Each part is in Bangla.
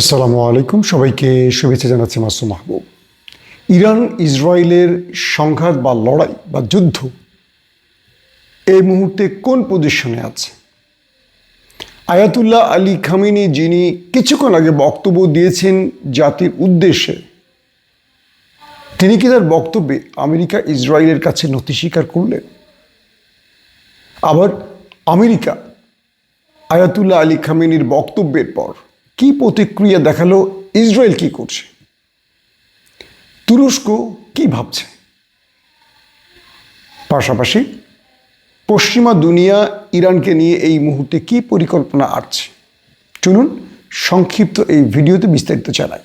আসসালামু আলাইকুম। সবাইকে শুভেচ্ছা জানাচ্ছি মাসুম মাহবুব। ইরান, ইসরায়েলের সংঘাত বা লড়াই বা যুদ্ধ এই মুহূর্তে কোন পজিশনে আছে? আয়াতুল্লাহ আলী খামিনি যিনি কিছুক্ষণ আগে বক্তব্য দিয়েছেন জাতির উদ্দেশ্যে, তিনি কি তার বক্তব্যে আমেরিকা, ইসরায়েলের কাছে নথি স্বীকার করলেন? আবার আমেরিকা, আয়াতুল্লাহ আলী খামেনির বক্তব্যের পর কি প্রতিক্রিয়া দেখাল, ইসরায়েল কি করছে? তুরস্ক কি ভাবছে? পাশাপাশি পশ্চিমা দুনিয়া ইরানকে নিয়ে এই মুহূর্তে কি পরিকল্পনা আসছে? চলুন সংক্ষিপ্ত এই ভিডিওতে বিস্তারিত জানাই।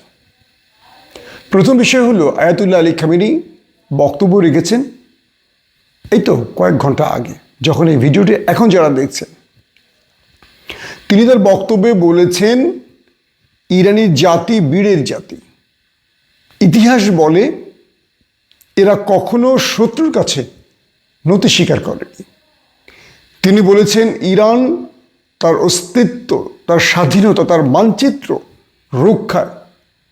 প্রথম বিষয় হলো, আয়াতুল্লাহ আলী খামেনি বক্তব্য রেখেছেন এই তো কয়েক ঘণ্টা আগে, যখন এই ভিডিওটি এখন যারা দেখছেন। তিনি তার বক্তব্যে বলেছেন ইরানি জাতি, বীরের জাতি। ইতিহাস বলে এরা কখনো শত্রুর কাছে নতি স্বীকার করেনি। তিনি বলেছেন, ইরান তার অস্তিত্ব, তার স্বাধীনতা, তার মানচিত্র রক্ষায়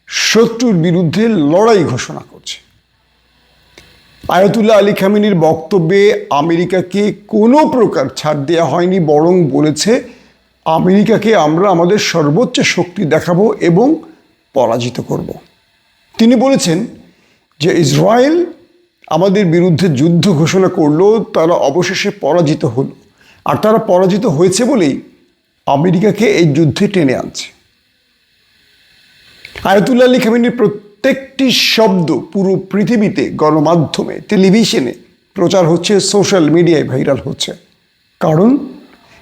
শত্রুর বিরুদ্ধে লড়াই ঘোষণা করছে। আয়াতুল্লাহ আলী খামিনীর বক্তব্যে আমেরিকাকে কোনো প্রকার ছাড় দেওয়া হয়নি, বরং বলেছে আমেরিকাকে আমরা আমাদের সর্বোচ্চ শক্তি দেখাবো এবং পরাজিত করব। তিনি বলেছেন যে ইসরায়েল আমাদের বিরুদ্ধে যুদ্ধ ঘোষণা করল, তারা অবশেষে পরাজিত হলো। আর তারা পরাজিত হয়েছে বলেই আমেরিকাকে এই যুদ্ধে টেনে আনছে। আয়াতুল্লাহ আলী খামিনীর প্রত্যেকটি শব্দ পুরো পৃথিবীতে গণমাধ্যমে, টেলিভিশনে প্রচার হচ্ছে, সোশ্যাল মিডিয়ায় ভাইরাল হচ্ছে। কারণ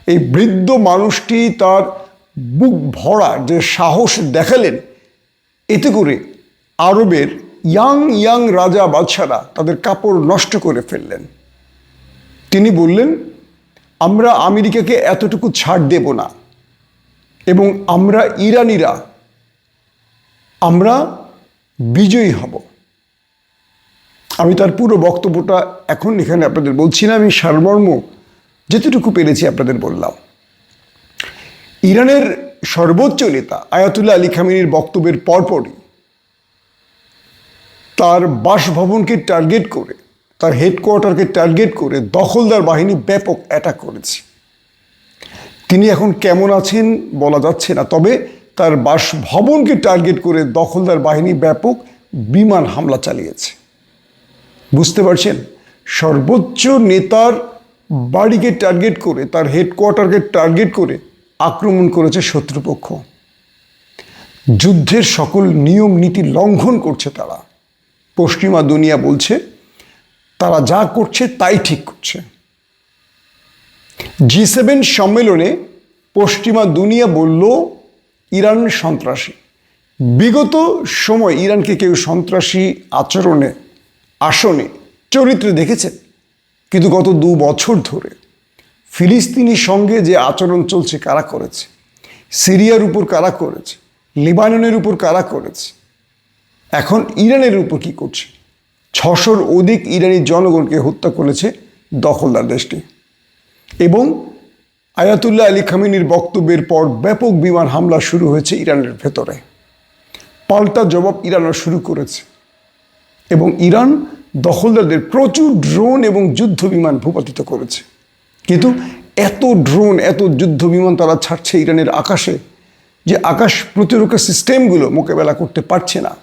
এই বৃদ্ধ মানুষটি তার বুক ভরা যে সাহস দেখালেন, এতে করে আরবের ইয়াং ইয়াং রাজা বাদশারা তাদের কাপড় নষ্ট করে ফেললেন। তিনি বললেন, আমরা আমেরিকাকে এতটুকু ছাড় দেব না এবং আমরা ইরানিরা, আমরা বিজয়ী হব। আমি তার পুরো বক্তব্যটা এখন এখানে আপনাদের বলছি না, আমি সারমর্ম যেতটুকু পেরেছি আপনাদের বললাম। ইরানের সর্বোচ্চ নেতা আয়াতুল্লাহ আলী খামিনীর বক্তব্যের পরপরই তার বাসভবনকে টার্গেট করে, তার হেডকোয়ার্টারকে টার্গেট করে দখলদার বাহিনী ব্যাপক অ্যাটাক করেছে। তিনি এখন কেমন আছেন বলা যাচ্ছে না, তবে তার বাসভবনকে টার্গেট করে দখলদার বাহিনী ব্যাপক বিমান হামলা চালিয়েছে। বুঝতে পারছেন? সর্বোচ্চ নেতার বাড়িকে টার্গেট করে, তার হেডকোয়ার্টারকে টার্গেট করে আক্রমণ করেছে শত্রুপক্ষ। যুদ্ধের সকল নিয়ম নীতি লঙ্ঘন করছে তারা। পশ্চিমা দুনিয়া বলছে, তারা যা করছে তাই ঠিক করছে। জি সেভেন সম্মেলনে পশ্চিমা দুনিয়া বলল, ইরান সন্ত্রাসী। বিগত সময় ইরানকে কেউ সন্ত্রাসী আচরণে, আসনে, চরিত্রে দেখেছেন? কিন্তু গত দু বছর ধরে ফিলিস্তিনির সঙ্গে যে আচরণ চলছে কারা করেছে? সিরিয়ার উপর কারা করেছে? লিবাননের উপর কারা করেছে? এখন ইরানের উপর কি করছে? ছশোর অধিক ইরানি জনগণকে হত্যা করেছে দখলদার দেশটি। এবং আয়াতুল্লাহ আলী খামিনীর বক্তব্যের পর ব্যাপক বিমান হামলা শুরু হয়েছে ইরানের ভেতরে। পাল্টা জবাব ইরানও শুরু করেছে। এবং ইরান দখলদারদের প্রচুর ড্রোন এবং যুদ্ধ বিমান ভূপাতিত করেছে। কিন্তু এত ড্রোন এত যুদ্ধ বিমান তারা ছাড়ছে ইরানের আকাশে যে আকাশ প্রতিরক্ষা সিস্টেমগুলো মোকাবেলা করতে পারছে না।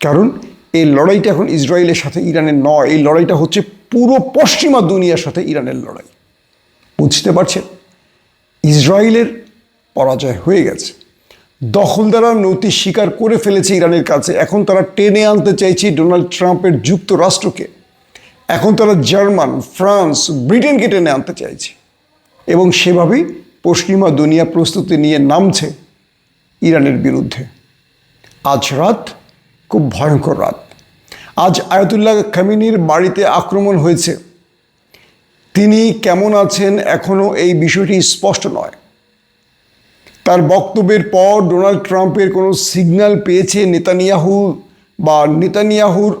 কারণ এই লড়াইটা এখন ইসরায়েলের সাথে ইরানের নয়, এই লড়াইটা হচ্ছে পুরো পশ্চিমা দুনিয়ার সাথে ইরানের লড়াই। বুঝতে পারছেন? ইসরায়েলের পরাজয় হয়ে গেছে। দখলদারা নতি স্বীকার করে ফেলেছে ইরানের কাছে। এখন তারা টেনে আনতে চাইছে ডোনাল্ড ট্রাম্পের যুক্তরাষ্ট্রকে। এখন তারা জার্মান, ফ্রান্স, ব্রিটেনকে টেনে আনতে চাইছে। এবং সেভাবেই পশ্চিমা দুনিয়া প্রস্তুতি নিয়ে নামছে ইরানের বিরুদ্ধে। আজ রাত খুব ভয়ঙ্কর রাত। আজ আয়াতুল্লাহ খামিনির বাড়িতে আক্রমণ হয়েছে। তিনি কেমন আছেন এখনও এই বিষয়টি স্পষ্ট নয়। তার বক্তব্যের পর ডোনাল্ড ট্রাম্পের কোনো সিগন্যাল পেয়েছে নেতানিয়াহু বা নেতানিয়াহুর?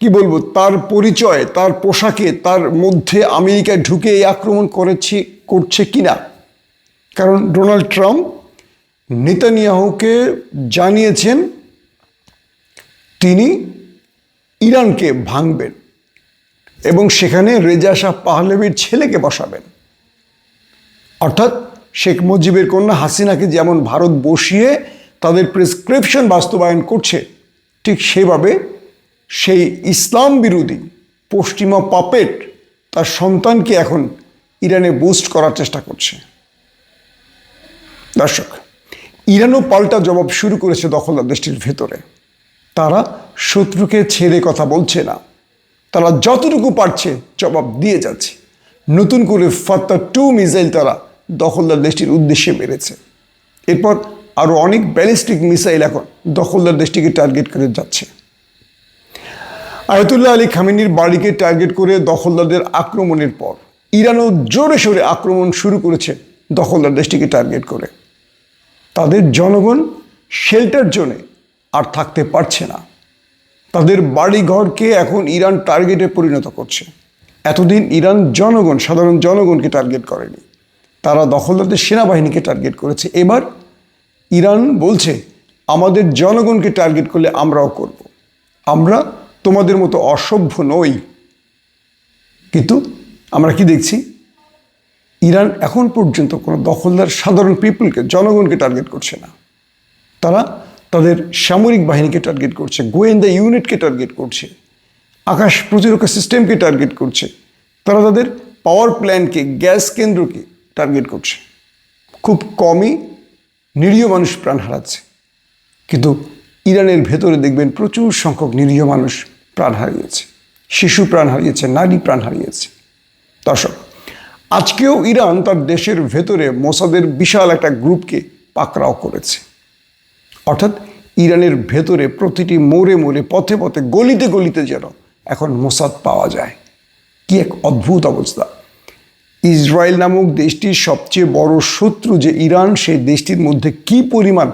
কি বলব, তার পরিচয়, তার পোশাকে, তার মধ্যে আমেরিকায় ঢুকে এই আক্রমণ করেছে, করছে কিনা? কারণ ডোনাল্ড ট্রাম্প নেতানিয়াহুকে জানিয়েছেন তিনি ইরানকে ভাঙবেন এবং সেখানে রেজা শাহ পাহলেবির ছেলেকে বসাবেন। অর্থাৎ শেখ মুজিবের কন্যা হাসিনাকে যেমন ভারত বসিয়ে তাদের প্রেসক্রিপশন বাস্তবায়ন করছে, ঠিক সেভাবে সেই ইসলাম বিরোধী পশ্চিমা পাপেট তার সন্তানকে এখন ইরানে বুস্ট করার চেষ্টা করছে। দর্শক, ইরানও পাল্টা জবাব শুরু করেছে দখলদার দেশটির ভেতরে। তারা শত্রুকে ছেড়ে কথা বলছে না। তারা যতটুকু পারছে জবাব দিয়ে যাচ্ছে। নতুন করে ফাত্তা টু মিসাইল তারা দখলদার দেশটির উদ্দেশ্যে মেরেছে। এরপর আরও অনেক ব্যালিস্টিক মিসাইল এখন দখলদার দেশটিকে টার্গেট করে যাচ্ছে। আয়তুল্লাহ আলী খামিনির বাড়িকে টার্গেট করে দখলদারদের আক্রমণের পর ইরানও জোরে সোরে আক্রমণ শুরু করেছে দখলদার দেশটিকে টার্গেট করে। তাদের জনগণ শেল্টার জোনে আর থাকতে পারছে না। তাদের বাড়িঘরকে এখন ইরান টার্গেটে পরিণত করছে। এতদিন ইরান জনগণ, সাধারণ জনগণকে টার্গেট করেনি। তারা দখলদারদের সেনাবাহিনীকে টার্গেট করেছে। এবার ইরান বলছে, আমাদের জনগণকে টার্গেট করলে আমরাও করব। আমরা তোমাদের মতো অসভ্য নই। কিন্তু আমরা কি দেখছি? ইরান এখন পর্যন্ত কোনো দখলদার সাধারণ পিপলকে জনগণকে টার্গেট করছে না। তারা তাদের সামরিক বাহিনীকে টার্গেট করছে, গোয়েন্দা ইউনিটকে টার্গেট করছে, আকাশ প্রতিরক্ষা সিস্টেমকে টার্গেট করছে। তারা তাদের পাওয়ার প্ল্যান্টকে গ্যাস কেন্দ্রকে টার্গেট করছে। খুব কমই নিরীহ মানুষ প্রাণ হারাচ্ছে। কিন্তু ইরানের ভেতরে দেখবেন প্রচুর সংখ্যক নিরীহ মানুষ প্রাণ হারিয়েছে। শিশু প্রাণ হারিয়েছে, নারী প্রাণ হারিয়েছে। দর্শক, আজকেও ইরান তার দেশের ভেতরে মোসাদের বিশাল একটা গ্রুপকে পাকড়াও করেছে। অর্থাৎ ইরানের ভেতরে প্রতিটি মোড়ে মোড়ে, পথে পথে, গলিতে গলিতে যেন এখন মোসাদ পাওয়া যায়। কি এক অদ্ভুত অবস্থা। ইসরায়েল নামক দেশটির সবচেয়ে বড় শত্রু যে ইরান, সেই দেশটির মধ্যে কি পরিমাণ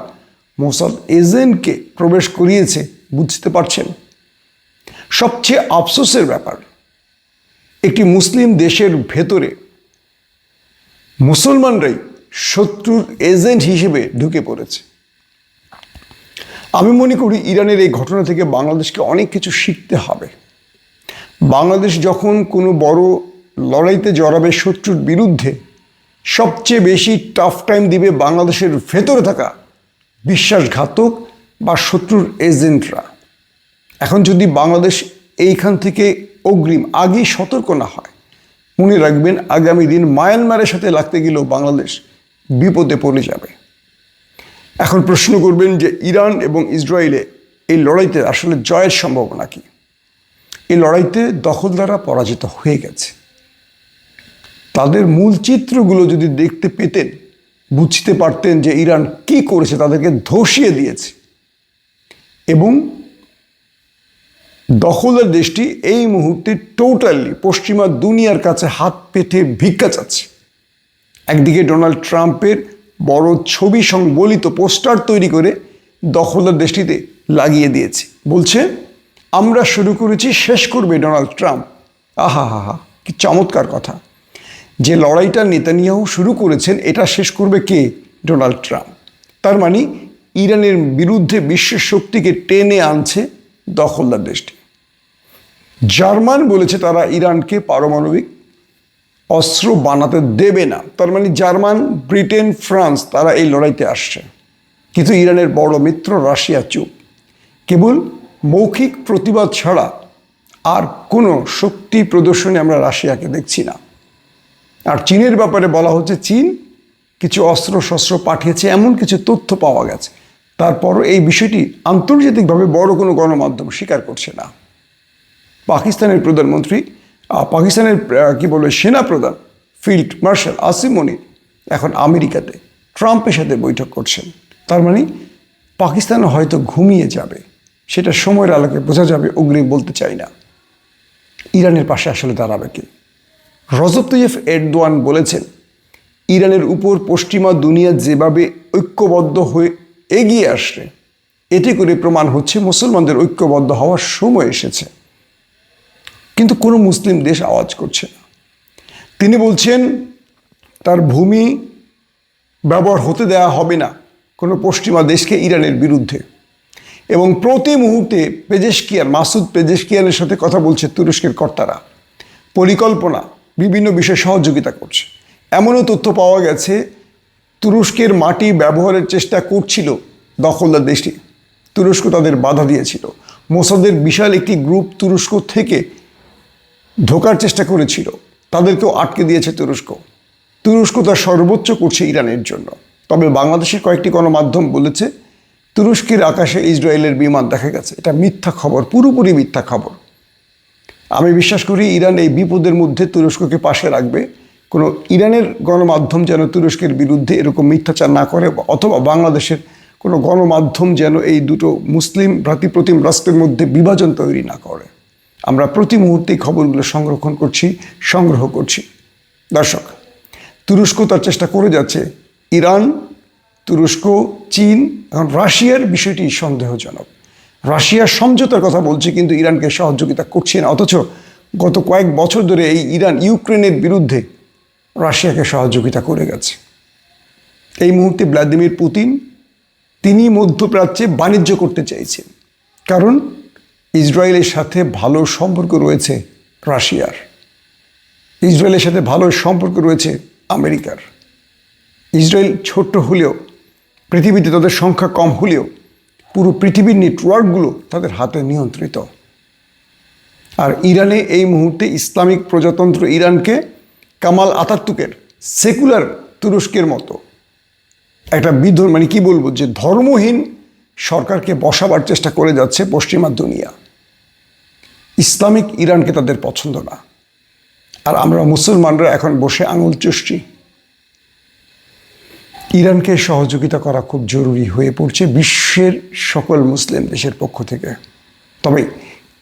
মোসাদ এজেন্টকে প্রবেশ করিয়েছে বুঝতে পারছেন? সবচেয়ে আফসোসের ব্যাপার, একটি মুসলিম দেশের ভেতরে মুসলমানরাই শত্রুর এজেন্ট হিসেবে ঢুকে পড়েছে। আমি মনে করি ইরানের এই ঘটনা থেকে বাংলাদেশকে অনেক কিছু শিখতে হবে। বাংলাদেশ যখন কোনো বড় লড়াইতে জড়াবে শত্রুর বিরুদ্ধে সবচেয়ে বেশি টাফ টাইম দিবে বাংলাদেশের ভেতরে থাকা বিশ্বাসঘাতক বা শত্রুর এজেন্টরা এখন যদি বাংলাদেশ এইখান থেকে অগ্রিম, আগেই সতর্ক না হয়, মনে রাখবেন আগামী দিন মায়ানমারের সাথে লাগতে গেলেও বাংলাদেশ বিপদে পড়ে যাবে। এখন প্রশ্ন করবেন যে ইরান এবং ইসরায়েলে এই লড়াইতে আসলে জয়ের সম্ভাবনা কি? এই লড়াইতে দখলদাররা পরাজিত হয়ে গেছে। তাদের মূল চিত্রগুলো যদি দেখতে পেতেন, বুঝতে পারতেন যে ইরান কি করেছে, তাদেরকে ধসিয়ে দিয়েছে। এবং দখলদার দেশটি এই মুহূর্তে টোটালি পশ্চিমা দুনিয়ার কাছে হাত পেটে ভিক্ষা চাচ্ছে। একদিকে ডোনাল্ড ট্রাম্পের বড় ছবি সংবলিত পোস্টার তৈরি করে দখলদার দেশটিতে লাগিয়ে দিয়েছে। বলছে, আমরা শুরু করেছি, শেষ করবে ডোনাল্ড ট্রাম্প। আহা হা হা, কি চমৎকার কথা। যে লড়াইটা নেতানিয়াহু শুরু করেছেন, এটা শেষ করবে কে? Donald Trump. তার মানে ইরানের বিরুদ্ধে বিশ্ব শক্তিকে টেনে আনছে দখলদার দেশটি। জার্মান বলেছে তারা ইরানকে পারমাণবিক অস্ত্র বানাতে দেবে না। তার মানে জার্মান, ব্রিটেন, ফ্রান্স, তারা এই লড়াইতে আসছে। কিন্তু ইরানের বড় মিত্র রাশিয়া চুপ। কেবল মৌখিক প্রতিবাদ ছাড়া আর কোনো শক্তি প্রদর্শনে আমরা রাশিয়াকে দেখছি না। আর চীনের ব্যাপারে বলা হচ্ছে চীন কিছু অস্ত্র শস্ত্র পাঠিয়েছে, এমন কিছু তথ্য পাওয়া গেছে। তারপরও এই বিষয়টি আন্তর্জাতিকভাবে বড় কোনো গণমাধ্যম স্বীকার করছে না। পাকিস্তানের প্রধানমন্ত্রী পাকিস্তানের কি বলবে সেনা প্রধান ফিল্ড মার্শাল আসিম মনির এখন আমেরিকাতে ট্রাম্পের সাথে বৈঠক করছেন। তার মানে পাকিস্তান হয়তো ঘুমিয়ে যাবে, সেটা সময়ের আলোকে বোঝা যাবে, অগ্রিম বলতে চাই না। ইরানের পাশে আসলে দাঁড়াবে কি? রজব তৈয়ফ এরদোয়ান বলেছেন, ইরানের উপর পশ্চিমা দুনিয়া যেভাবে ঐক্যবদ্ধ হয়ে এগিয়ে আসছে, এতে করে প্রমাণ হচ্ছে মুসলমানদের ঐক্যবদ্ধ হওয়ার সময় এসেছে। কিন্তু কোনো মুসলিম দেশ আওয়াজ করছে না। তিনি বলছেন, তার ভূমি ব্যবহার হতে দেওয়া হবে না কোনো পশ্চিমা দেশকে ইরানের বিরুদ্ধে। এবং প্রতি মুহূর্তে পেজেশকিয়ান, মাসুদ পেজেশকিয়ানের সাথে কথা বলছে তুরস্কের কর্তারা। পরিকল্পনা বিভিন্ন বিষয়ে সহযোগিতা করছে। এমনও তথ্য পাওয়া গেছে, তুরস্কের মাটি ব্যবহারের চেষ্টা করছিল দখলদার দেশটি। তুরস্ক তাদের বাধা দিয়েছিল। মোসাদের বিশাল একটি গ্রুপ তুরস্ক থেকে ঢোকার চেষ্টা করেছিল। তাদেরকেও আটকে দিয়েছে তুরস্ক। তুরস্ক তার সর্বোচ্চ করছে ইরানের জন্য। তবে বাংলাদেশের কয়েকটি গণমাধ্যম বলেছে, তুরস্কের আকাশে ইসরায়েলের বিমান দেখা গেছে। এটা মিথ্যা খবর, পুরোপুরি মিথ্যা খবর। আমি বিশ্বাস করি ইরান এই বিপদের মধ্যে তুরস্ককে পাশে রাখবে। কোনো ইরানের গণমাধ্যম যেন তুরস্কের বিরুদ্ধে এরকম মিথ্যাচার না করে অথবা বাংলাদেশের কোনো গণমাধ্যম যেন এই দুটো মুসলিম ভ্রাতৃপ্রতিম রাষ্ট্রের মধ্যে বিভাজন তৈরি না করে। আমরা প্রতি মুহূর্তেই খবরগুলো সংরক্ষণ করছি, সংগ্রহ করছি। দর্শক, তুরস্ক তার চেষ্টা করে যাচ্ছে। ইরান, তুরস্ক, চীন, এখন রাশিয়ার বিষয়টি সন্দেহজনক। রাশিয়া সমঝোতার কথা বলছে, কিন্তু ইরানকে সহযোগিতা করছে না। অথচ গত কয়েক বছর ধরে এই ইরান ইউক্রেনের বিরুদ্ধে রাশিয়াকে সহযোগিতা করে গেছে। এই মুহূর্তে ভ্লাদিমির পুতিন তিনি মধ্যপ্রাচ্যে বাণিজ্য করতে চাইছেন, কারণ ইসরায়েলের সাথে ভালো সম্পর্ক রয়েছে রাশিয়ার। ইসরায়েলের সাথে ভালো সম্পর্ক রয়েছে আমেরিকার। ইসরায়েল ছোট্ট হলেও, পৃথিবীতে তাদের সংখ্যা কম হলেও পুরো পৃথিবীর নেটওয়ার্কগুলো তাদের হাতে নিয়ন্ত্রিত। আর ইরানে এই মুহূর্তে ইসলামিক প্রজাতন্ত্র ইরানকে কামাল আতাতুকের সেকুলার তুরস্কের মতো। একটা বিধ মানে কি বলব, যে ধর্মহীন সরকারকে বসাবার চেষ্টা করে যাচ্ছে পশ্চিমা দুনিয়া। ইসলামিক ইরানকে তাদের পছন্দ না। আর আমরা মুসলমানরা এখন বসে আঙুল চুষছি। ইরানকে সহযোগিতা করা খুব জরুরি হয়ে পড়ছে বিশ্বের সকল মুসলিম দেশের পক্ষ থেকে। তবে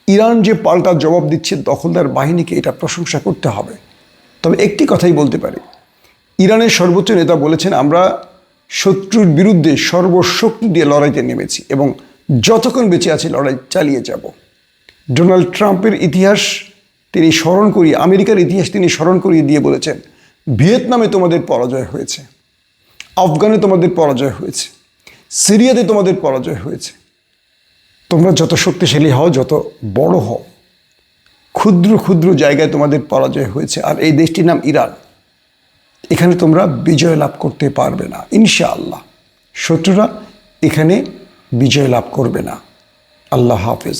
ইরান যে পাল্টা জবাব দিচ্ছে দখলদার বাহিনীকে এটা প্রশংসা করতে হবে। তবে একটি কথাই বলতে পারি। ইরানের সর্বোচ্চ নেতা বলেছেন, আমরা শত্রুর বিরুদ্ধে সর্বশক্তি দিয়ে লড়াইতে নেমেছি এবং যতক্ষণ বেঁচে আছি লড়াই চালিয়ে যাব। ডোনাল্ড ট্রাম্পের ইতিহাস তিনি স্মরণ করিয়ে, আমেরিকার ইতিহাস তিনি স্মরণ করিয়ে দিয়ে বলেছেন, ভিয়েতনামে তোমাদের পরাজয় হয়েছে। আফগানে তোমাদের পরাজয় হয়েছে, সিরিয়াতে তোমাদের পরাজয় হয়েছে। তোমরা যত শক্তিশালী হও, যত বড় হও, ক্ষুদ্র ক্ষুদ্র জায়গায় তোমাদের পরাজয় হয়েছে। আর এই দেশটির নাম ইরান। এখানে তোমরা বিজয় লাভ করতে পারবে না, ইনশাআল্লাহ। শত্রুরা এখানে বিজয় লাভ করবে না। আল্লাহ হাফেজ।